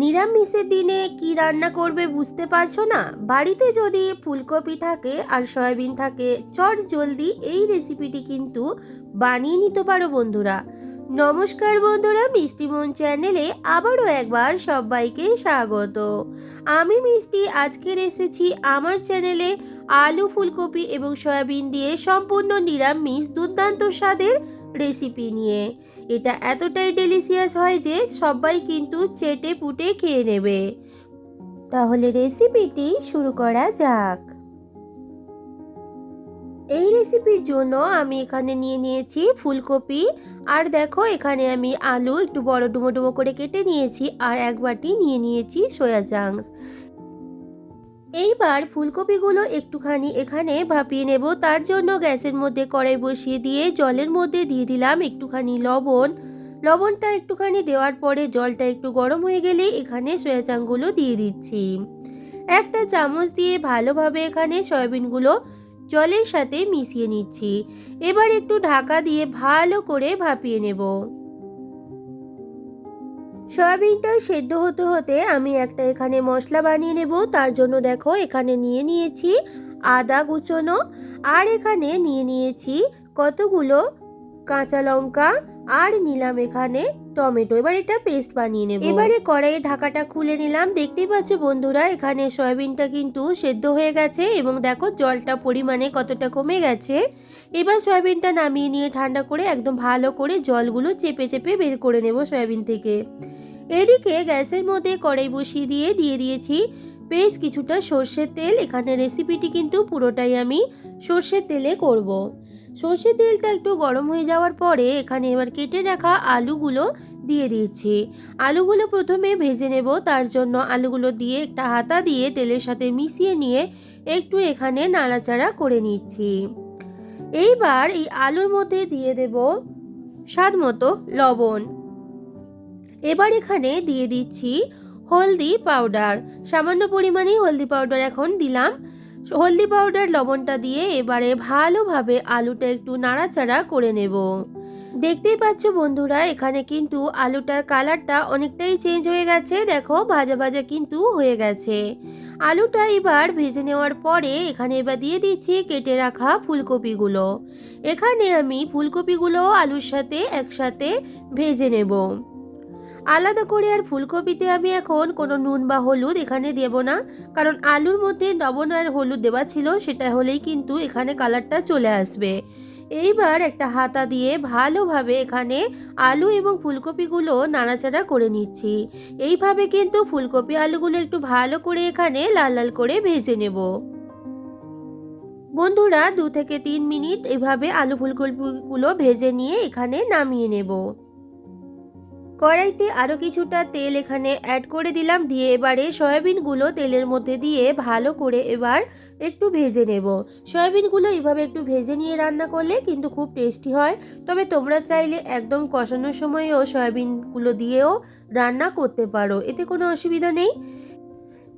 নিরামিষের দিনে কি রান্না করবে বুঝতে পারছ না? বাড়িতে যদি ফুলকপি থাকে আর সয়াবিন থাকে, চট জলদি এই রেসিপিটি কিন্তু বানিয়ে নিতে পারো বন্ধুরা। নমস্কার বন্ধুরা মিষ্টিমন চ্যানেলে আবারও একবার সবাইকে স্বাগত। আমি মিষ্টি, আজকের এসেছি আমার চ্যানেলে আলু, ফুলকপি এবং সয়াবিন দিয়ে সম্পূর্ণ নিরামিষ দুর্দান্ত স্বাদের রেসিপি নিয়ে। এটা এতটাই ডেলিশিয়াস হয় যে সবাই কিন্তু চেটে পুটে খেয়ে নেবে। তাহলে রেসিপিটি শুরু করা যাক। এই রেসিপির জন্য আমি এখানে নিয়ে নিয়েছি ফুলকপি। আর দেখো এখানে আমি আলু একটু বড় ডুমো ডুমো করে কেটে নিয়েছি। আর এক বাটি নিয়ে নিয়েছি সয়া চাংস এইবার ফুলকপিগুলো একটুখানি এখানে ভাপিয়ে নেব। তার জন্য গ্যাসের মধ্যে কড়াই বসিয়ে দিয়ে জলের মধ্যে দিয়ে দিলাম একটুখানি লবণ। লবণটা একটুখানি দেওয়ার পরে জলটা একটু গরম হয়ে গেলে এখানে সয়া চাংগুলো দিয়ে দিচ্ছি। একটা চামচ দিয়ে ভালোভাবে এখানে সয়াবিনগুলো জলের সাথে মিশিয়ে নিচ্ছি। এবার একটু ঢাকা দিয়ে ভালো করে ভাপিয়ে নেব। সয়াবিনটা সেদ্ধ হতে হতে আমি একটা এখানে মশলা বানিয়ে নেব। তার জন্য দেখো এখানে নিয়ে নিয়েছি আদা কুচোনো আর এখানে নিয়ে নিয়েছি কতগুলো কাঁচা লঙ্কা আর নিলাম এখানে টমেটো, এবার এটা পেস্ট বানিয়ে নেব। এবারে কড়াইয়ে ঢাকাটা খুলে নিলাম। দেখতেই পাচ্ছ বন্ধুরা, এখানে সয়াবিনটা কিন্তু সেদ্ধ হয়ে গেছে এবং দেখো জলটা পরিমাণে কতটা কমে গেছে। এবার সয়াবিনটা নামিয়ে নিয়ে ঠান্ডা করে একদম ভালো করে জলগুলো চেপে চেপে বের করে নেব সয়াবিন থেকে। এদিকে গ্যাসের মধ্যে কড়াই বসিয়ে দিয়ে দিয়ে দিয়েছি বেশ কিছুটা সর্ষের তেল। এখানে রেসিপিটি কিন্তু পুরোটাই আমি সর্ষের তেলে করব। সর্ষের তেলটা একটু গরম হয়ে যাওয়ার পরে এখানে এবার কেটে রাখা আলুগুলো দিয়ে দিয়েছি। আলুগুলো প্রথমে ভেজে নেব, তার জন্য আলুগুলো দিয়ে একটা হাতা দিয়ে তেলের সাথে মিশিয়ে নিয়ে একটু এখানে নাড়াচাড়া করে নিচ্ছি। এইবার এই আলুর মধ্যে দিয়ে দেব স্বাদ মতো লবণ। এবার এখানে দিয়ে দিচ্ছি হলদি পাউডার। সামান্য পরিমাণেই হলদি পাউডার এখন দিলাম। হলদি পাউডার, লবণটা দিয়ে এবারে ভালোভাবে আলুটা একটু নাড়াচাড়া করে নেব। দেখতেই পাচ্ছ বন্ধুরা, এখানে কিন্তু আলুটার কালারটা অনেকটাই চেঞ্জ হয়ে গেছে। দেখো, ভাজা ভাজা কিন্তু হয়ে গেছে। আলুটা এবার ভেজে নেওয়ার পরে এখানে এবার দিয়ে দিচ্ছি কেটে রাখা ফুলকপিগুলো। এখানে আমি ফুলকপিগুলো আলুর সাথে একসাথে ভেজে নেব। আলাদা করে আর ফুলকপিতে আমি এখন কোনো নুন বা হলুদ এখানে দেব না। কারণ আলুর মধ্যে লবণ আর হলুদ দেওয়া ছিল, সেটা হলেই কিন্তু এখানে কালারটা চলে আসবে। এইবার একটা হাতা দিয়ে ভালোভাবে এখানে আলু এবং ফুলকপিগুলো নাড়াচাড়া করে নিচ্ছি। এইভাবে কিন্তু ফুলকপি আলুগুলো একটু ভালো করে এখানে লাল লাল করে ভেজে নেব। বন্ধুরা, দু থেকে তিন মিনিট এভাবে আলু ফুলকপিগুলো ভেজে নিয়ে এখানে নামিয়ে নেব। কড়াইতে আরও কিছুটা তেল এখানে অ্যাড করে দিলাম। দিয়ে এবারে সয়াবিনগুলো তেলের মধ্যে দিয়ে ভালো করে এবার একটু ভেজে নেব। সয়াবিনগুলো এইভাবে একটু ভেজে নিয়ে রান্না করলে কিন্তু খুব টেস্টি হয়। তবে তোমরা চাইলে একদম কষানোর সময়ও সয়াবিনগুলো দিয়েও রান্না করতে পারো। এতে কোনো অসুবিধা নেই।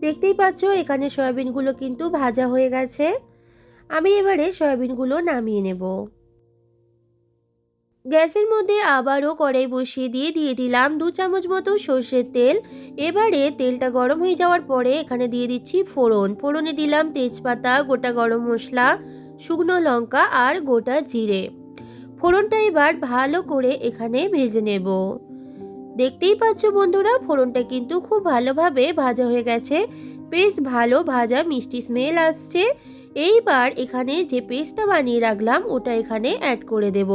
দেখতেই পাচ্ছ, এখানে সয়াবিনগুলো কিন্তু ভাজা হয়ে গেছে। আমি এবারে সয়াবিনগুলো নামিয়ে নেব। গ্যাসের মধ্যে আবারও কড়াই বসিয়ে দিয়ে দিয়ে দিলাম দু চামচ মতো সর্ষের তেল। এবারে তেলটা গরম হয়ে যাওয়ার পরে এখানে দিয়ে দিচ্ছি ফোড়ন। ফোড়নে দিলাম তেজপাতা, গোটা গরম মশলা, শুকনো লঙ্কা আর গোটা জিরে। ফোড়নটা এবার ভালো করে এখানে ভেজে নেব। দেখতেই পাচ্ছ বন্ধুরা, ফোড়নটা কিন্তু খুব ভালোভাবে ভাজা হয়ে গেছে। বেশ ভালো ভাজা মিষ্টি স্মেল আসছে। এইবার এখানে যে পেস্টটা বানিয়ে রাখলাম, ওটা এখানে অ্যাড করে দেব।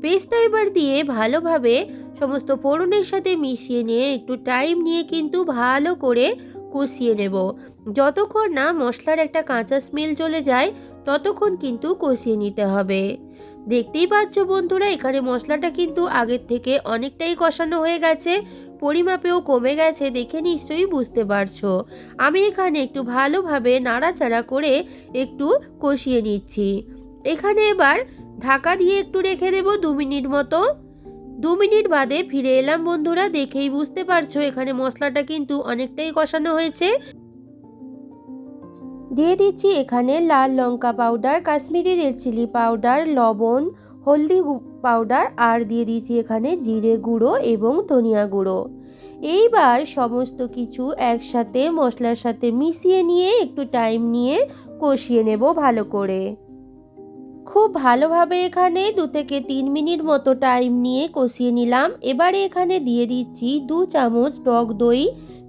পেস্টটা এবার দিয়ে ভালোভাবে সমস্ত ফোড়নের সাথে মিশিয়ে নিয়ে, একটু টাইম নিয়ে কিন্তু ভালো করে কষিয়ে নেব। যতক্ষণ না মশলার একটা কাঁচা স্মেল চলে যায় ততক্ষণ কিন্তু কষিয়ে নিতে হবে। দেখতেই পাচ্ছ বন্ধুরা, এখানে মশলাটা কিন্তু আগের থেকে অনেকটাই কষানো হয়ে গেছে, পরিমাপেও কমে গেছে দেখে নিশ্চয়ই বুঝতে পারছ। আমি এখানে একটু ভালোভাবে নাড়াচাড়া করে একটু কষিয়ে নিচ্ছি। এখানে এবার ঢাকা দিয়ে একটু রেখে দেব দু মিনিট মতো। দু মিনিট বাদে ফিরে এলাম বন্ধুরা, দেখেই বুঝতে পারছ এখানে মশলাটা কিন্তু অনেকটাই কষানো হয়েছে। দিয়ে দিচ্ছি এখানে লাল লঙ্কা powder, Kashmiri red chilli powder, লবণ, হলদি পাউডার, আর দিয়ে দিচ্ছি এখানে জিরে গুঁড়ো এবং ধনিয়া গুঁড়ো। এইবার সমস্ত কিছু একসাথে মশলার সাথে মিশিয়ে নিয়ে একটু টাইম নিয়ে কষিয়ে নেব ভালো করে। খুব ভালোভাবে এখানে দু থেকে তিন মিনিট মতো টাইম নিয়ে কষিয়ে নিলাম। এবারে এখানে দিয়ে দিচ্ছি দু চামচ টক দই,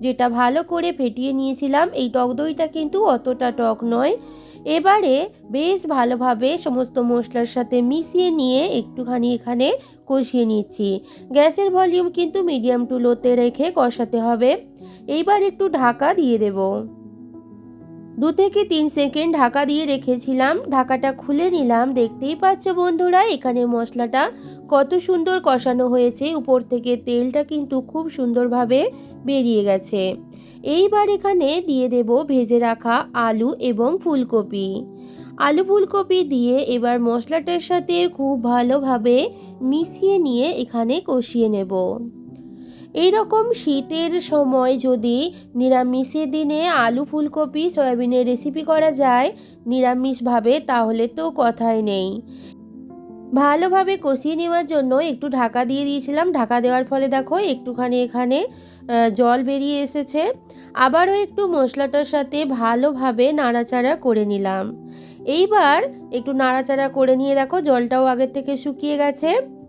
যেটা ভালো করে ফেটিয়ে নিয়েছিলাম। এই টক দইটা কিন্তু অতটা টক নয়। এবারে বেশ ভালোভাবে সমস্ত মশলার সাথে মিশিয়ে নিয়ে একটুখানি এখানে কষিয়ে নিচ্ছি। গ্যাসের ভলিউম কিন্তু মিডিয়াম টু লোতে রেখে কষাতে হবে। এইবার একটু ঢাকা দিয়ে দেব। দু থেকে তিন সেকেন্ড ঢাকা দিয়ে রেখেছিলাম। ঢাকাটা খুলে নিলাম। দেখতেই পাচ্ছ বন্ধুরা, এখানে মশলাটা কত সুন্দর কষানো হয়েছে। উপর থেকে তেলটা কিন্তু খুব সুন্দরভাবে বেরিয়ে গেছে। এইবার এখানে দিয়ে দেব ভেজে রাখা আলু এবং ফুলকপি। আলু ফুলকপি দিয়ে এবার মশলাটার সাথে খুব ভালোভাবে মিশিয়ে নিয়ে এখানে কষিয়ে নেব। এই রকম শীতের সময় যদি নিরামিষের দিনে আলু ফুলকপি, সয়াবিনের রেসিপি করা যায় নিরামিষভাবে, তাহলে তো কথাই নেই। ভালোভাবে কষিয়ে নেওয়ার জন্য একটু ঢাকা দিয়ে দিয়েছিলাম। ঢাকা দেওয়ার ফলে দেখো একটুখানি এখানে জল বেরিয়ে এসেছে। আবারও একটু মশলাটার সাথে ভালোভাবে নাড়াচাড়া করে নিলাম। এইবার একটু নাড়াচাড়া করে নিয়ে দেখো, জলটাও আগের থেকে শুকিয়ে গেছে।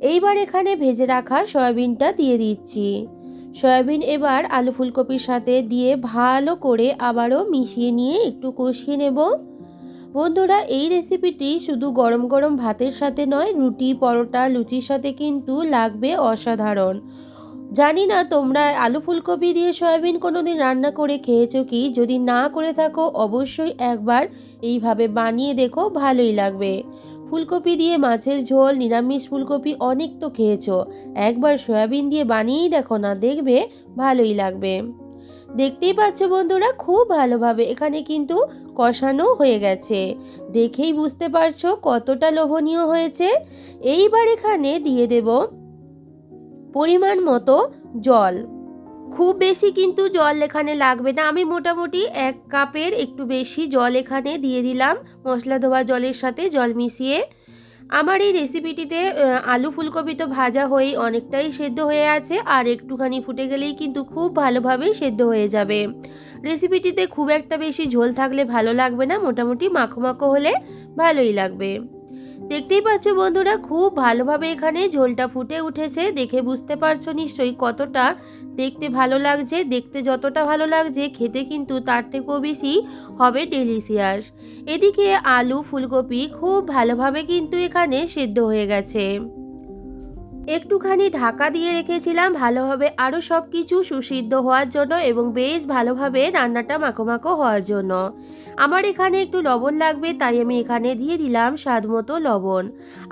এইবার এখানে ভেজে রাখা সয়াবিনটা দিয়ে দিচ্ছি। সয়াবিন এবার আলু ফুলকপির সাথে দিয়ে ভালো করে আবারও মিশিয়ে নিয়ে একটু কষিয়ে নেব। বন্ধুরা, এই রেসিপিটি শুধু গরম গরম ভাতের সাথে নয়, রুটি, পরোটা, লুচির সাথে কিন্তু লাগবে অসাধারণ। জানি না তোমরা আলু ফুলকপি দিয়ে সয়াবিন কোনোদিন রান্না করে খেয়েছো কি? যদি না করে থাকো, অবশ্যই একবার এইভাবে বানিয়ে দেখো, ভালোই লাগবে। ফুলকপি দিয়ে মাছের ঝোল, নিরামিষ ফুলকপি অনেক তো খেয়েছো। একবার সয়াবিন দিয়ে বানিয়েই দেখো না, দেখবে ভালোই লাগবে। দেখতেই পাচ্ছ বন্ধুরা, খুব ভালোভাবে এখানে কিন্তু কষানো হয়ে গেছে। দেখেই বুঝতে পারছ কতটা লোভনীয় হয়েছে। এইবার এখানে দিয়ে দেব পরিমাণ মতো জল। খুব বেশি কিন্তু জল এখানে লাগবে না। আমি মোটামুটি এক কাপের একটু বেশি জল এখানে দিয়ে দিলাম মশলা ধোয়া জলের সাথে, জল মিশিয়ে। আমার এই রেসিপিটিতে আলু ফুলকপি তো ভাজা হয়েই অনেকটাই সেদ্ধ হয়ে আছে, আর একটুখানি ফুটে গেলেই কিন্তু খুব ভালোভাবেই সেদ্ধ হয়ে যাবে। রেসিপিটিতে খুব একটা বেশি ঝোল থাকলে ভালো লাগবে না, মোটামুটি মাখো মাখো হলে ভালোই লাগবে। দেখতেই পাচ্ছ বন্ধুরা, খুব ভালোভাবে এখানে ঝোলটা ফুটে উঠেছে। দেখে বুঝতে পারছ নিশ্চয়ই কতটা দেখতে ভালো লাগছে। দেখতে যতটা ভালো লাগছে, খেতে কিন্তু তার থেকেও বেশি হবে ডেলিশিয়াস এদিকে আলু, ফুলকপি খুব ভালোভাবে কিন্তু এখানে সেদ্ধ হয়ে গেছে। একটুখানি ঢাকা দিয়ে রেখেছিলাম ভালোভাবে আরও সব কিছু সুসিদ্ধ হওয়ার জন্য এবং বেশ ভালোভাবে রান্নাটা মাখো মাখো হওয়ার জন্য। আমার এখানে একটু লবণ লাগবে, তাই আমি এখানে দিয়ে দিলাম স্বাদ মতো লবণ।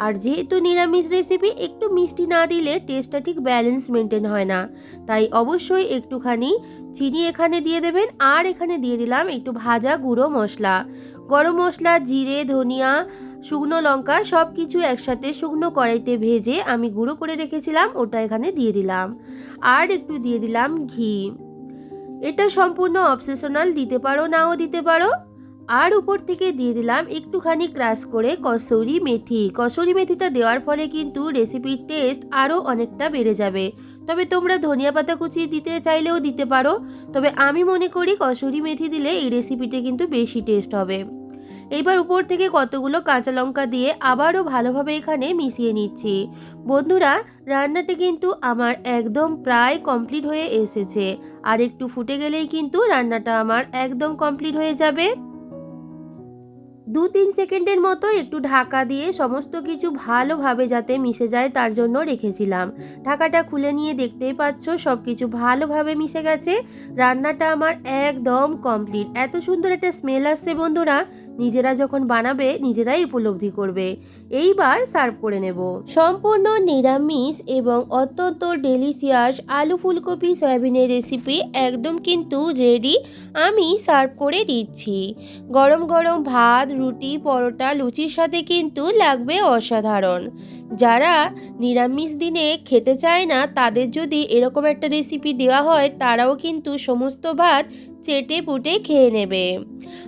আর যেহেতু নিরামিষ রেসিপি একটু মিষ্টি না দিলে টেস্টটা ঠিক ব্যালেন্স মেনটেন হয় না। তাই অবশ্যই একটুখানি চিনি এখানে দিয়ে দেবেন, আর এখানে দিয়ে দিলাম একটু ভাজা গুঁড়ো মশলা। গরম মশলা, জিরে, ধনিয়া শুকনো লঙ্কা সব কিছু একসাথে শুকনো কড়াইতে ভেজে আমি গুঁড়ো করে রেখেছিলাম, ওটা এখানে দিয়ে দিলাম। আর একটু দিয়ে দিলাম ঘি। এটা সম্পূর্ণ অবসেশনাল দিতে পারো নাও দিতে পারো। আর উপর থেকে দিয়ে দিলাম একটুখানি ক্রাশ করে কসৌরি মেথি। কসৌরি মেথিটা দেওয়ার ফলে কিন্তু রেসিপির টেস্ট আরও অনেকটা বেড়ে যাবে। তবে তোমরা ধনিয়া পাতা কুচি দিতে চাইলেও দিতে পারো। তবে আমি মনে করি কসুরি মেথি দিলে এই রেসিপিটা কিন্তু বেশি টেস্ট হবে। এইবার উপর থেকে কতগুলো কাঁচা লঙ্কা দিয়ে আবারও ভালোভাবে এখানে মিশিয়ে নিচ্ছি। বন্ধুরা, রান্নাটি কিন্তু আমার একদম প্রায় কমপ্লিট হয়ে এসেছে। আর একটু ফুটে গেলেই কিন্তু রান্নাটা আমার একদম কমপ্লিট হয়ে যাবে। দু তিন সেকেন্ডের মতো একটু ঢাকা দিয়ে সমস্ত কিছু ভালোভাবে যাতে মিশে যায় তার জন্য রেখেছিলাম। ঢাকাটা খুলে নিয়ে দেখতেই পাচ্ছ সব কিছু ভালোভাবে মিশে গেছে। রান্নাটা আমার একদম কমপ্লিট। এত সুন্দর একটা স্মেল আসছে বন্ধুরা নিজেরা যখন বানাবে, নিজেরাই উপলব্ধি করবে। এইবার সার্ভ করে নেব। সম্পূর্ণ নিরামিষ এবং অত্যন্ত ডেলিশিয়াস আলু ফুলকপি সয়াবিনের রেসিপি একদম কিন্তু রেডি আমি সার্ভ করে দিচ্ছি। গরম গরম ভাত, রুটি, পরোটা, লুচির সাথে কিন্তু লাগবে অসাধারণ। যারা নিরামিষ দিনে খেতে চায় না, তাদের যদি এরকম একটা রেসিপি দেওয়া হয়, তারাও কিন্তু সমস্ত ভাত চেটে পুটে খেয়ে নেবে।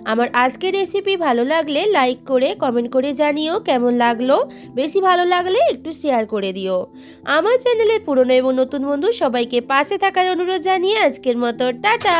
আমার আজকের রেসিপি ভালো লাগলে লাইক করে কমেন্ট করে জানিও কেমন লাগল। বেশি ভালো লাগলে একটু শেয়ার করে দিও। আমার চ্যানেলের পুরনো এবং নতুন বন্ধু সবাইকে পাশে থাকার অনুরোধ জানিয়ে আজকের মতো, টাটা!